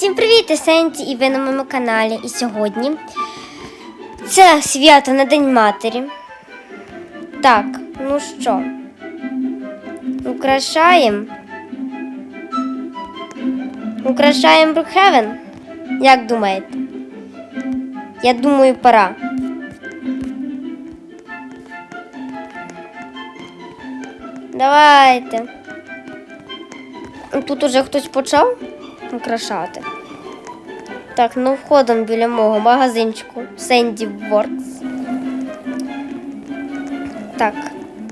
Всім привіт, я Сенті, і ви на моєму каналі. І сьогодні це свято на День Матері. Так, ну що, украшаємо. Украшаємо Брукхевен? Як думаєте? Я думаю, пора. Давайте. Тут уже хтось почав украшати. Так, ну входом біля мого магазинчику Sandy Works. Так,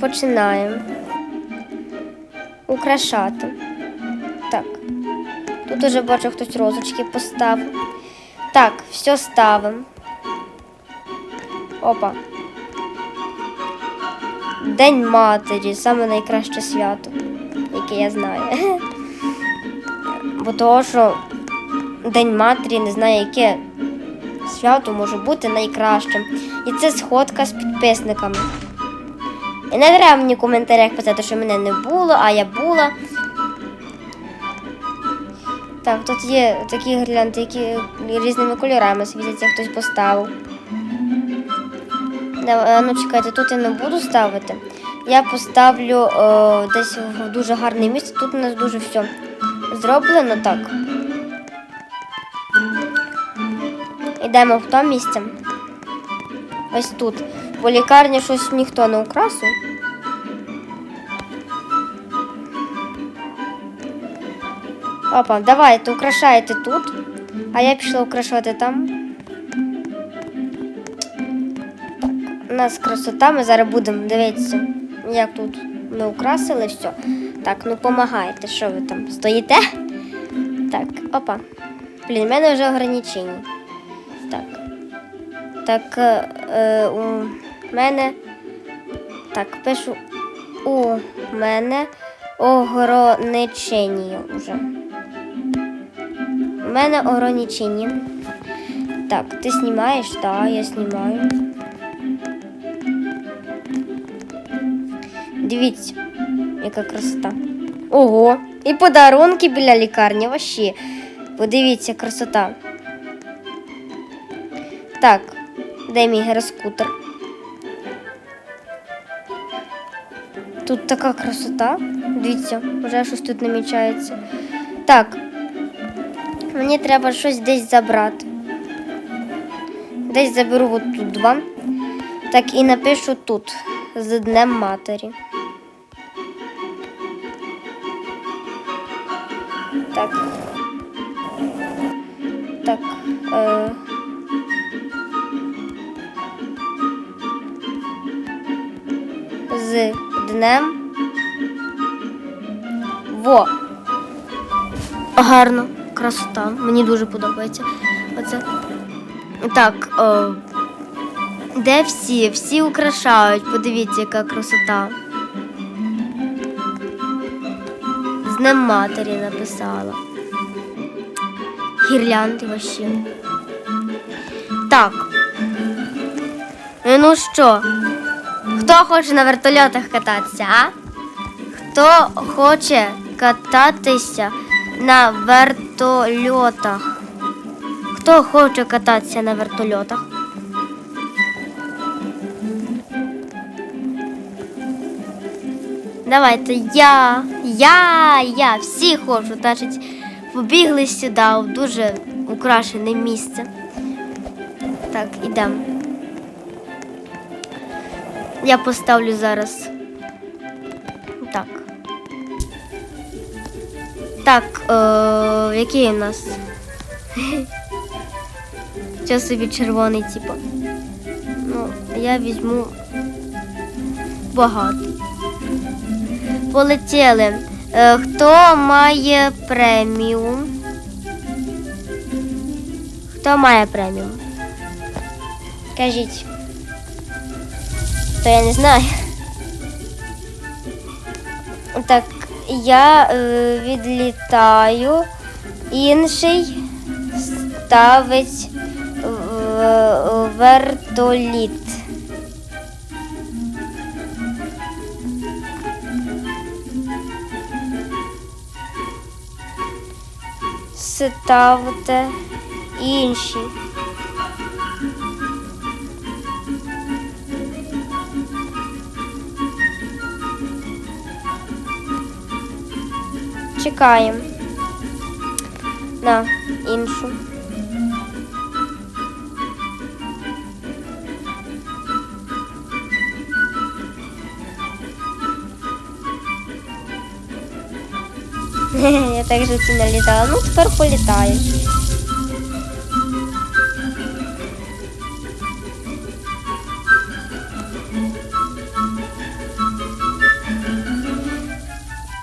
починаємо. Украшати. Так. Тут уже бачу, хтось розочки поставив. Так, все ставимо. Опа. День матері, саме найкраще свято, яке я знаю. Бо того, що День матері не знаю, яке свято може бути найкращим. І це сходка з підписниками. І не треба мені в коментарях писати, що мене не було, а я була. Так, тут є такі гірлянди, які різними кольорами світяться, хтось поставив. Ну чекайте, тут я не буду ставити. Я поставлю е, десь в дуже гарне місце. Тут у нас дуже все зроблено так. Йдемо в то місце. Ось тут. Бо лікарні щось ніхто не украсив. Опа, давайте украшайте тут, а я пішла украшати там. Так, у нас красота, ми зараз будемо дивитися, як тут ми украсили все. Так, ну помагайте, що ви там стоїте? Так, опа. Блін, в мене вже ограничення. Так. Так, е, е, у мене. Так, пишу у мене ограничення вже. У мене ограничення. Так, ти знімаєш? Так, я знімаю. Дивіться, яка красота. Ого! І подарунки біля лікарні вообще. Подивіться, красота. Так, де мій гіроскутер? Тут така красота. Дивіться, вже щось тут намічається. Так. Мені треба щось десь забрати. Десь заберу от тут два. Так і напишу тут з Днем Матері. Днем. Во. Гарно, красота. Мені дуже подобається. Оце. Так. Е... Де всі? Всі украшають. Подивіться, яка красота. З Днем матері написала. Гірлянди вообще. Так. Ну що? Хто хоче на вертольотах кататися, а? Хто хоче кататися на вертольотах? Хто хоче кататися на вертольотах? Давайте я, я, я, всі хочу, значить, побігли сюди в дуже украшене місце. Так, ідемо. Я поставлю зараз. Так. Так, е, який у нас? Це собі червоний, типу. Ну, я візьму багато. Полетіли. Е, хто має преміум? Хто має преміум? Кажіть. То я не знаю. Так, я е, відлітаю, інший ставить в- вертоліт. ставте інші. Чекаємо. На іншу. Я так же ці налітала. Ну, тепер політаєш.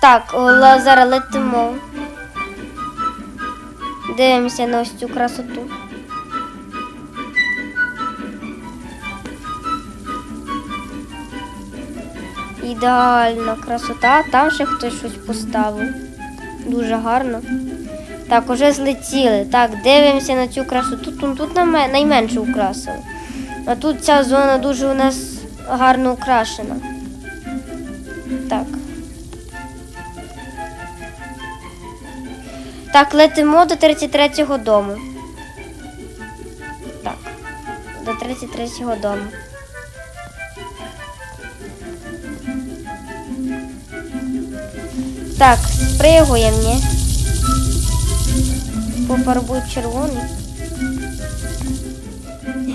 Так, зараз летимо. Дивимося на ось цю красоту. Ідеальна красота, там ще хтось щось поставив. Дуже гарно. Так, уже злетіли. Так, дивимося на цю красоту. Тут, тут найменше украсили. А тут ця зона дуже у нас гарно украшена. Так. Так, летимо до 33-го дому. Так. До 33-го дому. Так, спригуємо, ні? Пофарбуй червоний.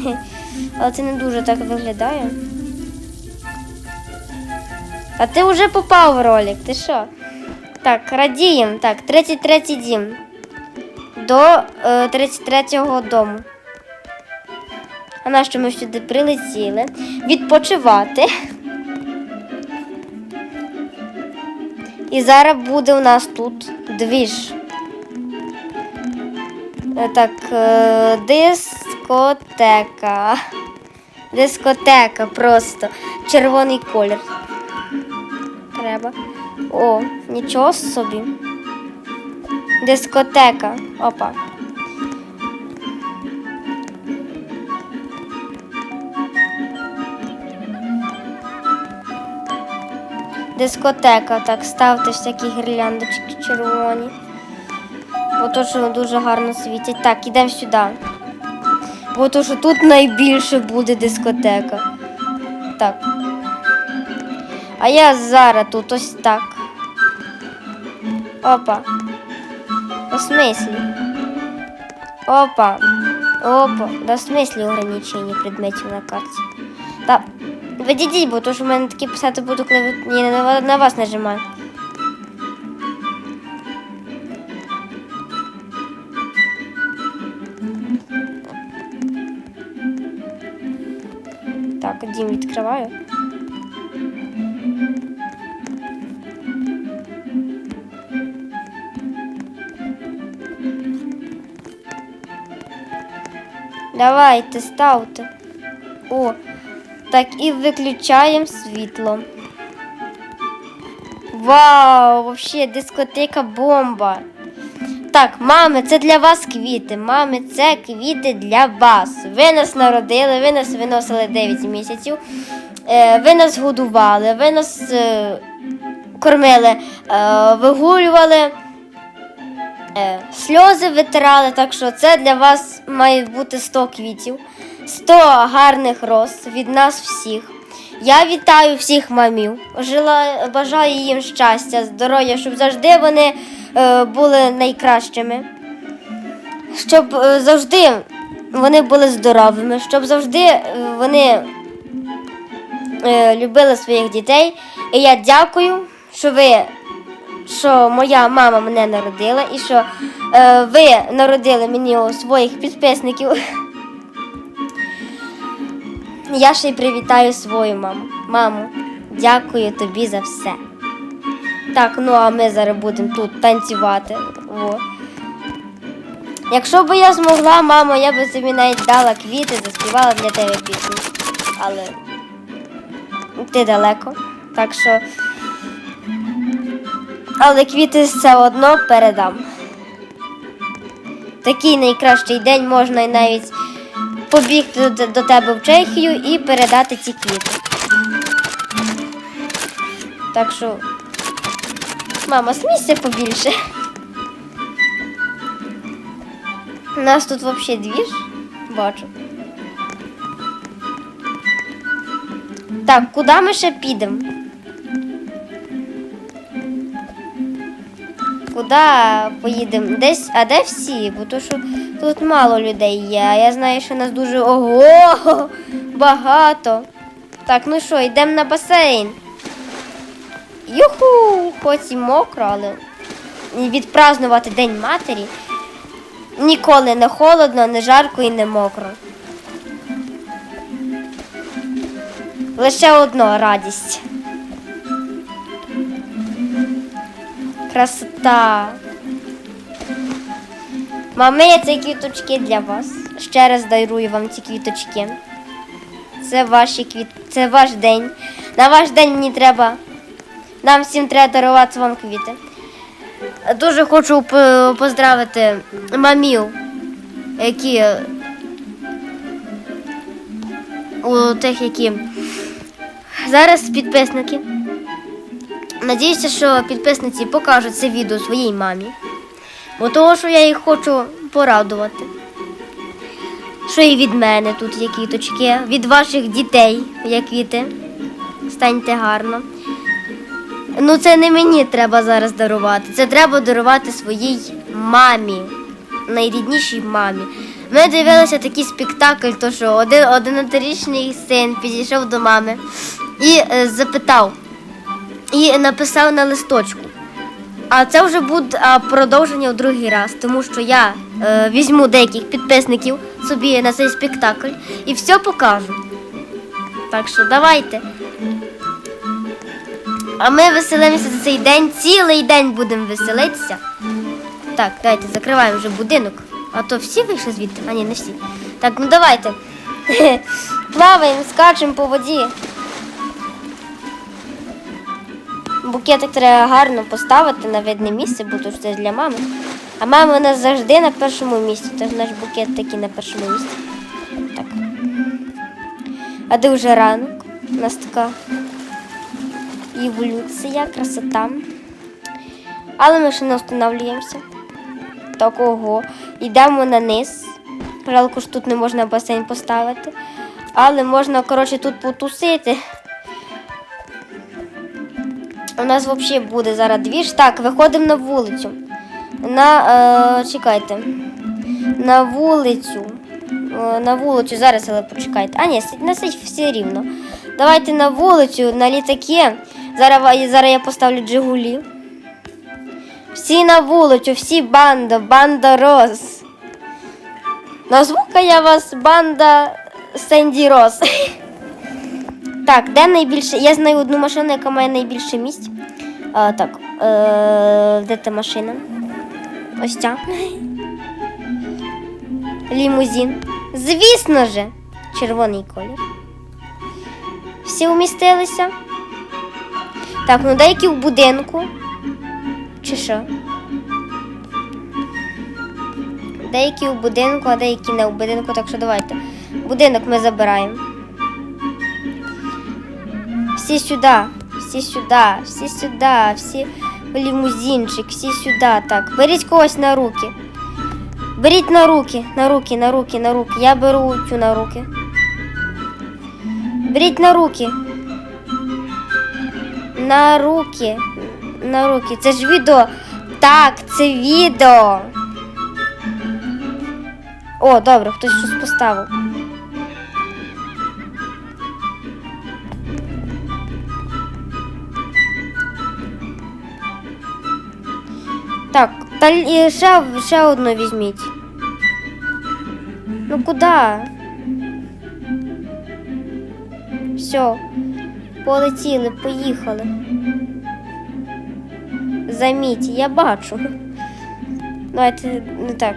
Але це не дуже так виглядає. А ти вже попав в ролик, ти що? Так, радіємо. Так, 33 дім. До е, 33-го дому. А на що ми сюди прилетіли? Відпочивати. І зараз буде у нас тут двіж. Е, Так, е, дискотека. Дискотека просто. Червоний колір. Треба. О, нічого собі. Дискотека. Опа. Дискотека. Так, ставте всякі гірляндочки червоні. Бо то, що дуже гарно світять. Так, ідемо сюди. Бо то, що тут найбільше буде дискотека. Так. А я зараз тут ось так. Опа. У смислі? Опа. Опа. Да в смислі ограничення предметів на карті. Та відійдіть, бо то що в мене такі писати буду, коли ви- я на, ва- на вас нажимаю. Так, дім відкриваю. Давайте, ставте. О, так і виключаємо світло. Вау, вообще дискотека бомба. Так, мами, це для вас квіти. Мами, це квіти для вас. Ви нас народили, ви нас виносили 9 місяців. Е, ви нас годували, ви нас е, кормили, е, вигулювали, е, сльози витирали. Так що це для вас має бути 100 квітів, 100 гарних роз від нас всіх. Я вітаю всіх мамів. Жила, бажаю їм щастя, здоров'я, щоб завжди вони е, були найкращими. Щоб е, завжди вони були здоровими, щоб завжди е, вони е, любили своїх дітей. І я дякую, що ви, що моя мама мене народила і що е, ви народили мені о, своїх підписників. Я ще й привітаю свою маму. Мамо, дякую тобі за все. Так, ну а ми зараз будемо тут танцювати. О. Якщо б я змогла, мамо, я би тобі навіть дала квіти, заспівала для тебе пісню. Але ти далеко. Так що. Але квіти все одно передам. Такий найкращий день можна навіть побігти до, тебе в Чехію і передати ці квіти. Так що, мама, смійся побільше. У нас тут взагалі двіж. Бачу. Так, куди ми ще підемо? Куди поїдемо? Десь, а де всі? Бо то, що тут мало людей є. А я знаю, що нас дуже ого багато. Так, ну що, йдемо на басейн. Юху! Хоч і мокро, але відпразнувати День матері. Ніколи не холодно, не жарко і не мокро. Лише одна радість. Красота. Мами, це квіточки для вас. Ще раз дарую вам ці квіточки. Це ваші квіт... це ваш день. На ваш день мені треба. Нам всім треба дарувати вам квіти. Дуже хочу поздравити мамів, які у тих, які зараз підписники. Надіюся, що підписниці покажуть це відео своїй мамі. Бо того, що я їх хочу порадувати. Що і від мене тут є квіточки, від ваших дітей є квіти. Станьте гарно. Ну, це не мені треба зараз дарувати. Це треба дарувати своїй мамі, найріднішій мамі. Ми дивилися такий спектакль, то що один одинадцятирічний син підійшов до мами і е, запитав, і написав на листочку. А це вже буде продовження в другий раз, тому що я е, візьму деяких підписників собі на цей спектакль і все покажу. Так що давайте. А ми веселимося за цей день, цілий день будемо веселитися. Так, давайте закриваємо вже будинок. А то всі вийшли звідти? А ні, не всі. Так, ну давайте. Плаваємо, скачемо по воді. Букетик треба гарно поставити на видне місце, бо то це для мами. А мама у нас завжди на першому місці, тож наш букет такий на першому місці. Так. А де вже ранок? У нас така еволюція, красота. Але ми ще не встановлюємося. Такого. Йдемо на низ. Жалко, що тут не можна басейн поставити. Але можна, коротше, тут потусити. У нас взагалі буде зараз двіж. Так, виходимо на вулицю. На, е, чекайте. На вулицю. Е, на вулицю, зараз, але почекайте. А, ні, носить все рівно. Давайте на вулицю, на літаки. Зараз, зараз я поставлю Джигулі. Всі на вулицю, всі банда, банда Роз. Назву-ка я вас банда Сенді Роз. Так, де найбільше? Я знаю одну машину, яка має найбільше місць. А, так, е, де та машина? Ось ця. Лімузин. Звісно же, червоний колір. Всі умістилися. Так, ну деякі в будинку. Чи що? Деякі в будинку, а деякі не в будинку, так що давайте. Будинок ми забираємо. Всі сюди, всі сюди, всі сюди, всі в лімузинчик, всі сюди. Так, беріть когось на руки. Беріть на руки, на руки, на руки, на руки. Я беру цю на руки. Беріть на руки. На руки. На руки. Це ж відео. Так, це відео. О, добре, хтось щось поставив. Так, та ще, ще одну візьміть. Ну куди? Все, полетіли, поїхали. Заміть, я бачу. Давайте не так.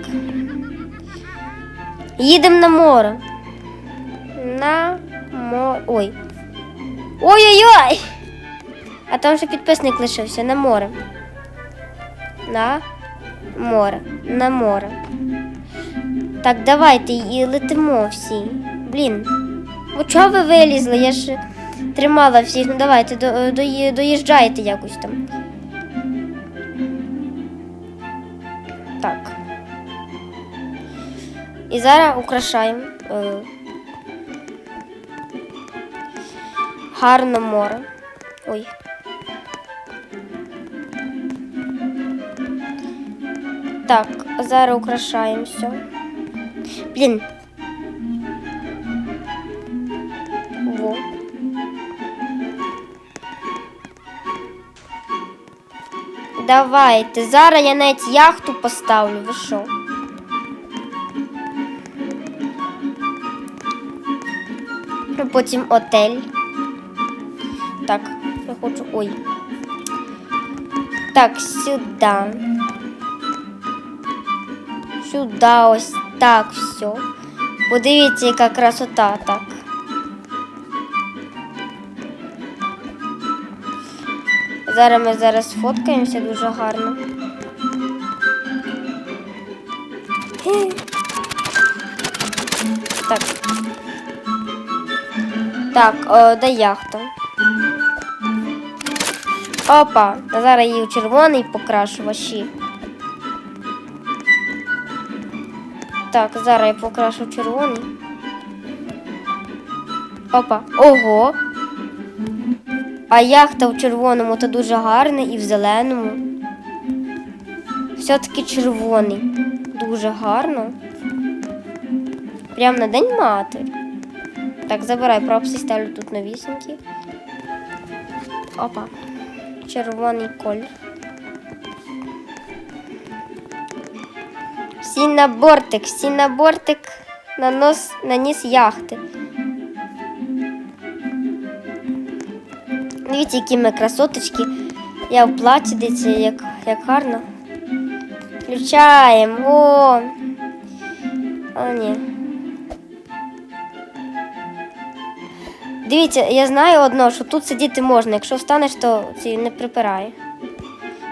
Їдемо на море. На море. Ой. Ой-ой-ой! А там ще підписник лишився на море. На море. На море. Так, давайте і летимо всі. Блін. Ви чого ви вилізли? Я ж тримала всіх. Ну давайте, до, дої- доїжджайте якось там. Так. І зараз украшаємо. Е, гарно море. Ой. Так, зараз украшаємо все. Блін. Во. Давайте. Зараз я навіть яхту поставлю. Ви що? Потім отель. Так, я хочу. Ой. Так, сюди. Сюди ось так все. Подивіться, яка красота так. Зараз ми зараз сфоткаємося дуже гарно. Так. Так, о, де яхта? Опа, зараз її у червоний покрашу ваші. Так, зараз я покрашу червоний. Опа. Ого. А яхта в червоному то дуже гарна і в зеленому. Все-таки червоний. Дуже гарно. Прям на день матері. Так, забирай пропси, ставлю тут новісенькі. Опа. Червоний колір. Всі на бортик, всі на бортик на нос, на ніс яхти. Дивіться, які ми красоточки. Я в платі, дивіться, як, як гарно. Включаємо. О! А, ні. Дивіться, я знаю одно, що тут сидіти можна. Якщо встанеш, то ці не припирає.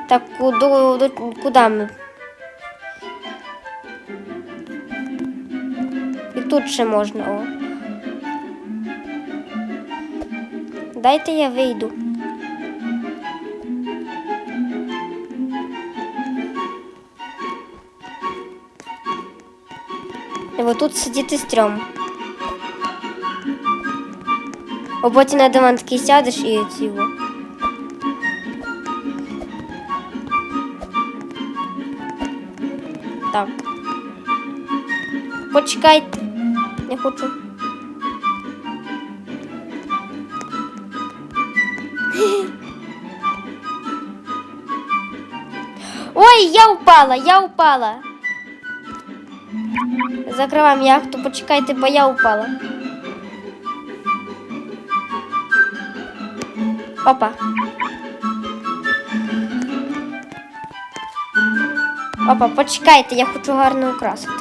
Так, куди, куди ми? Тут ще можна. О. Дайте я вийду. І отут сидіти стрьом. А потім на диван такий сядеш і цього. Так. Почекайте. Не хочу. Ой, я упала, я упала. Закриваємо яхту, почекайте, бо я упала. Опа. Опа, почекайте, я хочу гарно украсити.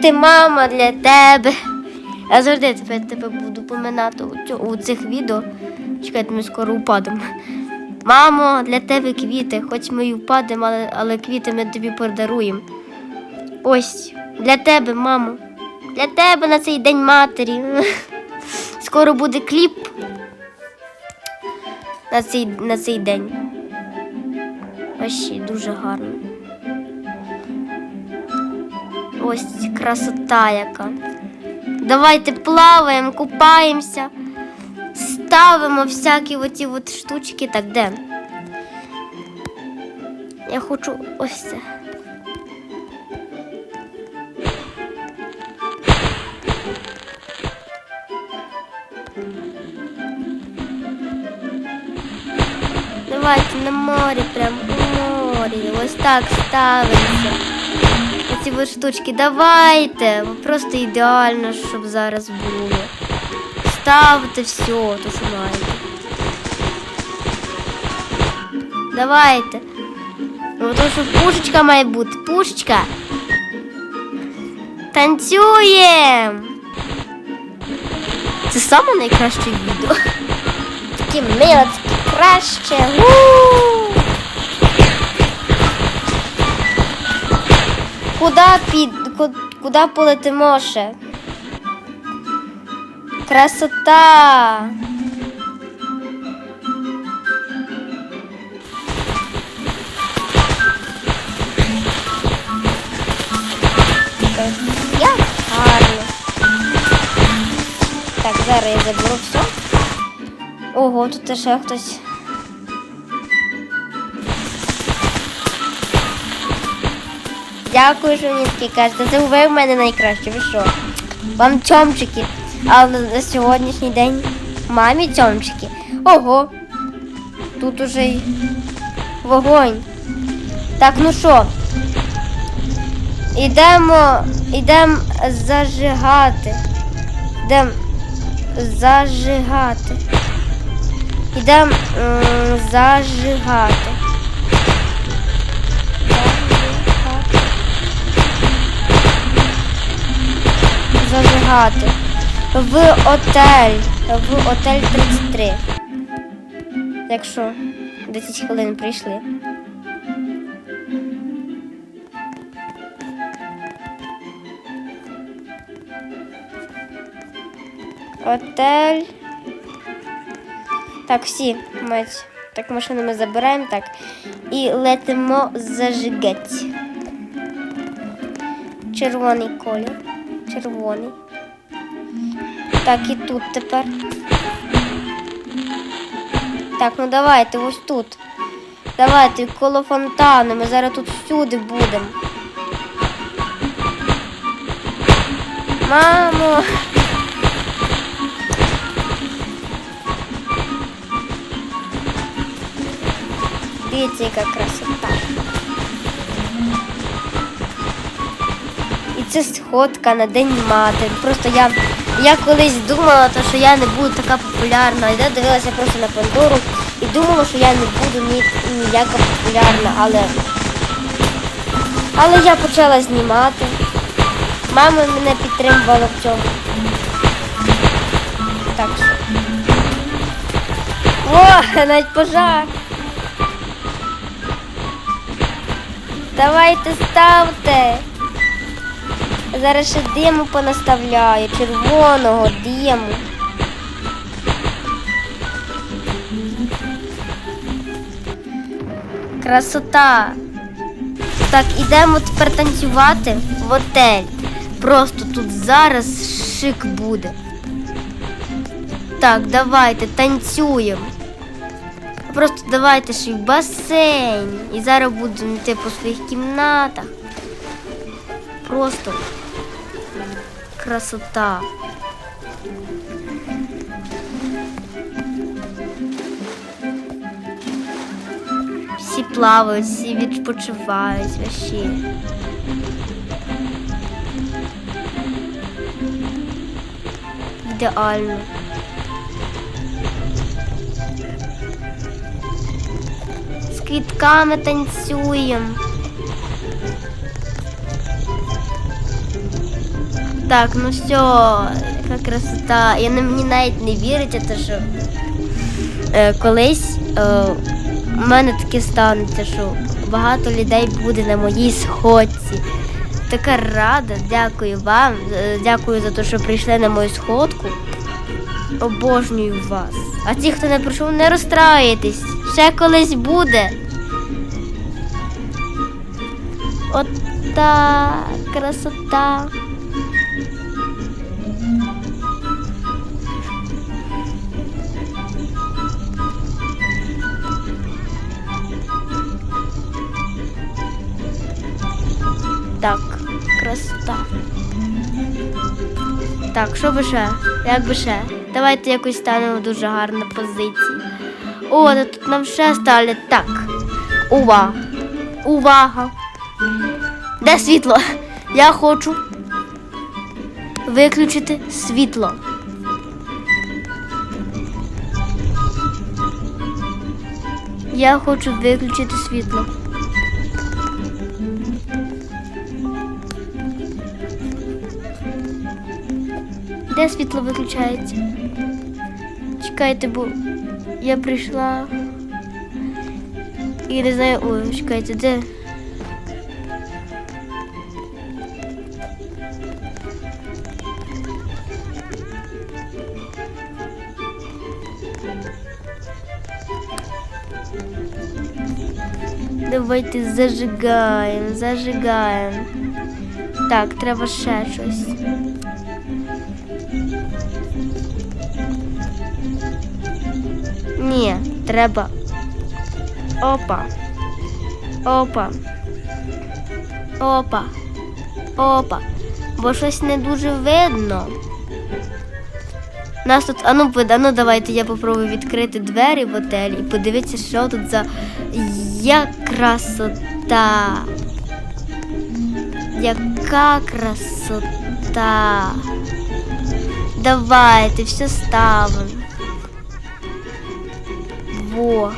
Квіти, мама, для тебе. Я завжди тепер тебе буду поминати у цих відео. Чекайте, ми скоро упадемо. Мамо, для тебе квіти, хоч ми й впадемо, але, але квіти ми тобі подаруємо. Ось, для тебе, мамо. Для тебе на цей день матері. Скоро буде кліп на цей, на цей день. Ось дуже гарно. Ось красота яка. Давайте плаваємо, купаємося, ставимо всякі оті от штучки. Так, де? Я хочу ось це. Давайте на морі, прям у морі. Ось так ставимося. Оці от штучки давайте. Просто ідеально, щоб зараз було. Ставте все, то що маєте. Давайте. Ну, то що пушечка має бути. Пушечка. Танцюємо. Це саме найкраще відео. Таке мило, таке краще. У! Куда під ку- Куди полетимо ще? Красота! Як гарно. Так, зараз я заберу все. Ого, тут ще хтось. Дякую, що мені такі кажете. Це ви в мене найкраще. Ви що? Вам цьомчики. А на на сьогоднішній день мамі цьомчики. Ого. Тут уже й вогонь. Так, ну що? Ідемо, ідемо зажигати. Ідемо зажигати. Ідемо зажигати. Зажигати. В отель. В отель 33. Якщо 10 хвилин прийшли. Отель. Так, всі мають. Так, машину ми забираємо так. І летимо зажигати. Червоний колір. Червоний. Так, і тут тепер. Так, ну давайте ось тут. Давайте коло фонтану. Ми зараз тут всюди будемо. Мамо. Дивіться, яка красота. І це сходка на День матері. Просто я, я колись думала, то, що я не буду така популярна. Я дивилася просто на Пандору і думала, що я не буду ні, ніяка популярна, але, але я почала знімати. Мама мене підтримувала в цьому. Так що. О, навіть пожар. Давайте ставте. Зараз ще диму понаставляю, червоного диму. Красота. Так, ідемо тепер танцювати в отель. Просто тут зараз шик буде. Так, давайте танцюємо. Просто давайте ще в басейн. І зараз будемо йти по своїх кімнатах. Просто красота. Всі плавають, всі відпочивають вообще. Ідеально. З квітками танцюємо. Так, ну все, яка красота. Я не мені навіть не віриться, те, що е, колись е, у мене таке станеться, що багато людей буде на моїй сходці. Така рада, дякую вам. е, Дякую за те, що прийшли на мою сходку. Обожнюю вас. А ті, хто не прийшов, не розстраюйтесь. Ще колись буде. От так, красота. Так, красота. Так, що би ще? Як би ще? Давайте якось станемо дуже гарну позицію. О, та тут нам ще стали. Так. Увага. Увага. Де світло? Я хочу виключити світло. Я хочу виключити світло. Де світло виключається? Чекайте, бо я прийшла. І не знаю, ой, чекайте, де? Давайте зажигаємо, зажигаємо. Так, треба ще щось. Ні, треба. Опа. Опа. Опа. Опа. Бо щось не дуже видно. Нас тут, ну, ну давайте я попробую відкрити двері в готелі і подивитися, що тут за як красота. Яка красота. Давайте все ставимо. Во.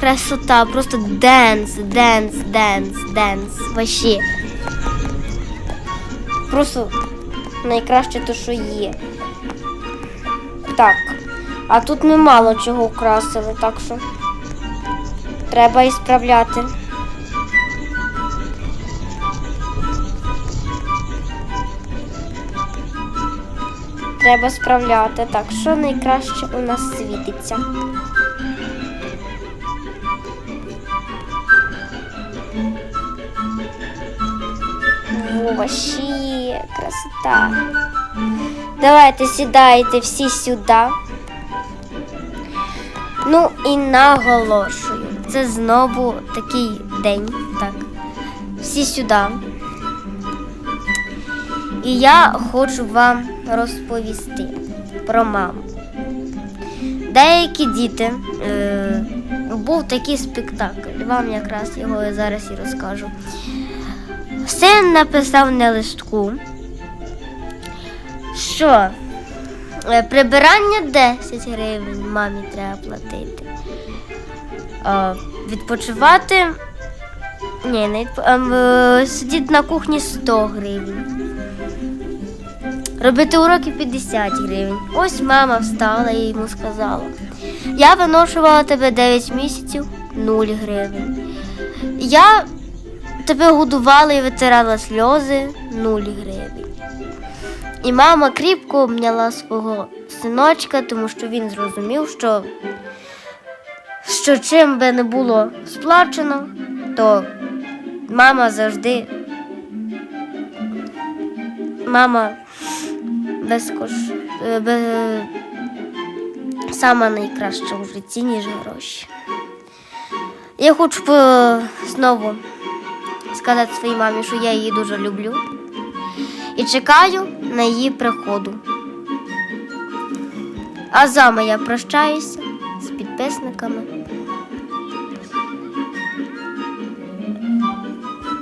Красота, просто денс, денс, денс, денс. Вообще. Просто найкраще то, що є. Так. А тут ми мало чого украсили, так що треба і справляти. Треба справляти. Так, що найкраще у нас світиться. Во, красота. Давайте сідайте всі сюди. Ну і наголошую, це знову такий день. Так. Всі сюди. І я хочу вам розповісти про маму. Деякі діти е, був такий спектакль. Вам якраз його зараз і розкажу. Син написав на листку, що е, прибирання 10 гривень мамі треба платити. А, відпочивати. Ні, не ем, е, сидіти на кухні 100 гривень. Робити уроки 50 гривень. Ось мама встала і йому сказала. Я виношувала тебе 9 місяців 0 гривень. Я тебе годувала і витирала сльози 0 гривень. І мама кріпко обняла свого синочка, тому що він зрозумів, що, що чим би не було сплачено, то мама завжди. Мама безкош... е, без... сама найкраща у житті, ніж гроші. Я хочу е, знову сказати своїй мамі, що я її дуже люблю і чекаю на її приходу. А з я прощаюся з підписниками.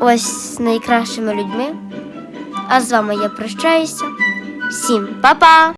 Ось з найкращими людьми. А з вами я прощаюся. Всім па-па!